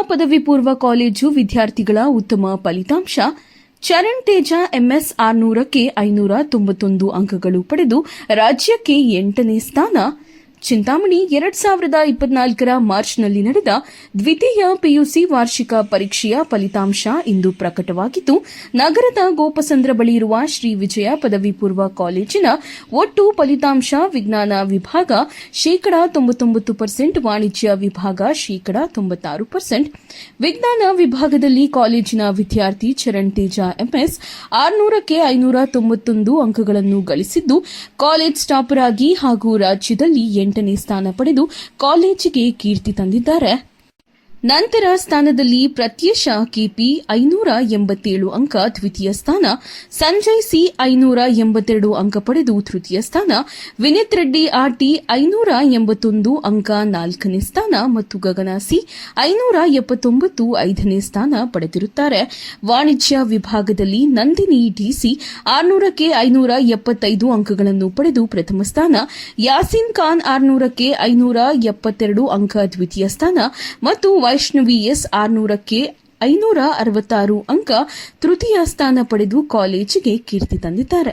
ಪದವಿ ಪೂರ್ವ ಕಾಲೇಜು ವಿದ್ಯಾರ್ಥಿಗಳ ಉತ್ತಮ ಫಲಿತಾಂಶ. ಚರಣ್ ತೇಜ ಎಂಎಸ್ ಆರ್ನೂರಕ್ಕೆ ಐನೂರ ತೊಂಬತ್ತೊಂದು ಅಂಕಗಳು ಪಡೆದು ರಾಜ್ಯಕ್ಕೆ ಎಂಟನೇ ಸ್ಥಾನ. ಚಿಂತಾಮಣಿ ಎರಡ್ ಸಾವಿರದ ಇಪ್ಪತ್ನಾಲ್ಕರ ಮಾರ್ಚ್ನಲ್ಲಿ ನಡೆದ ದ್ವಿತೀಯ ಪಿಯುಸಿ ವಾರ್ಷಿಕ ಪರೀಕ್ಷೆಯ ಫಲಿತಾಂಶ ಇಂದು ಪ್ರಕಟವಾಗಿದ್ದು, ನಗರದ ಗೋಪಸಂದ್ರ ಬಳಿ ಇರುವ ಶ್ರೀ ವಿಜಯ ಪದವಿ ಪೂರ್ವ ಕಾಲೇಜಿನ ಒಟ್ಟು ಫಲಿತಾಂಶ ವಿಜ್ಞಾನ ವಿಭಾಗ ಶೇಕಡಾ ತೊಂಬತ್ತೊಂಬತ್ತು ಪರ್ಸೆಂಟ್, ವಾಣಿಜ್ಯ ವಿಭಾಗ ಶೇಕಡಾ ತೊಂಬತ್ತಾರು ಪರ್ಸೆಂಟ್. ವಿಜ್ಞಾನ ವಿಭಾಗದಲ್ಲಿ ಕಾಲೇಜಿನ ವಿದ್ಯಾರ್ಥಿ ಚರಣ್ ತೇಜ ಎಂಎಸ್ ಆರುನೂರಕ್ಕೆ ಐನೂರ ತೊಂಬತ್ತೊಂದು ಅಂಕಗಳನ್ನು ಗಳಿಸಿದ್ದು, ಕಾಲೇಜ್ ಸ್ಟಾಪರ್ ಆಗಿ ಹಾಗೂ ರಾಜ್ಯದಲ್ಲಿ ಎಂಟನೇ ಸ್ಥಾನ ಪಡೆದು ಕಾಲೇಜಿಗೆ ಕೀರ್ತಿ ತಂದಿದ್ದಾರೆ. ನಂತರ ಸ್ಥಾನದಲ್ಲಿ ಪ್ರತ್ಯೇಶ ಕೆಪಿ ಐನೂರ ಎಂಬತ್ತೇಳು ಅಂಕ ದ್ವಿತೀಯ ಸ್ಥಾನ, ಸಂಜಯ್ ಸಿ ಐನೂರ ಎಂಬತ್ತೆರಡು ಅಂಕ ಪಡೆದು ತೃತೀಯ ಸ್ಥಾನ, ವಿನಿತ್ ರೆಡ್ಡಿ ಆರ್ಟಿ ಐನೂರ ಎಂಬತ್ತೊಂದು ಅಂಕ ನಾಲ್ಕನೇ ಸ್ಥಾನ ಮತ್ತು ಗಗನ ಸಿ ಐನೂರ ಎಪ್ಪತ್ತೊಂಬತ್ತು ಐದನೇ ಸ್ಥಾನ ಪಡೆದಿರುತ್ತಾರೆ. ವಾಣಿಜ್ಯ ವಿಭಾಗದಲ್ಲಿ ನಂದಿನಿ ಡಿಸಿ ಆರ್ನೂರಕ್ಕೆ ಐನೂರ ಎಪ್ಪತ್ತೈದು ಅಂಕಗಳನ್ನು ಪಡೆದು ಪ್ರಥಮ ಸ್ಥಾನ, ಯಾಸೀನ್ ಖಾನ್ ಆರುನೂರಕ್ಕೆ ಐನೂರ ಎಪ್ಪತ್ತೆರಡು ಅಂಕ ದ್ವಿತೀಯ ಸ್ಥಾನ ಮತ್ತು ವೈಷ್ಣವಿ ಎಸ್ ಆರ್ನೂರಕ್ಕೆ ಐನೂರ ಅರವತ್ತಾರು ಅಂಕ ತೃತೀಯ ಸ್ಥಾನ ಪಡೆದು ಕಾಲೇಜಿಗೆ ಕೀರ್ತಿ ತಂದಿದ್ದಾರೆ.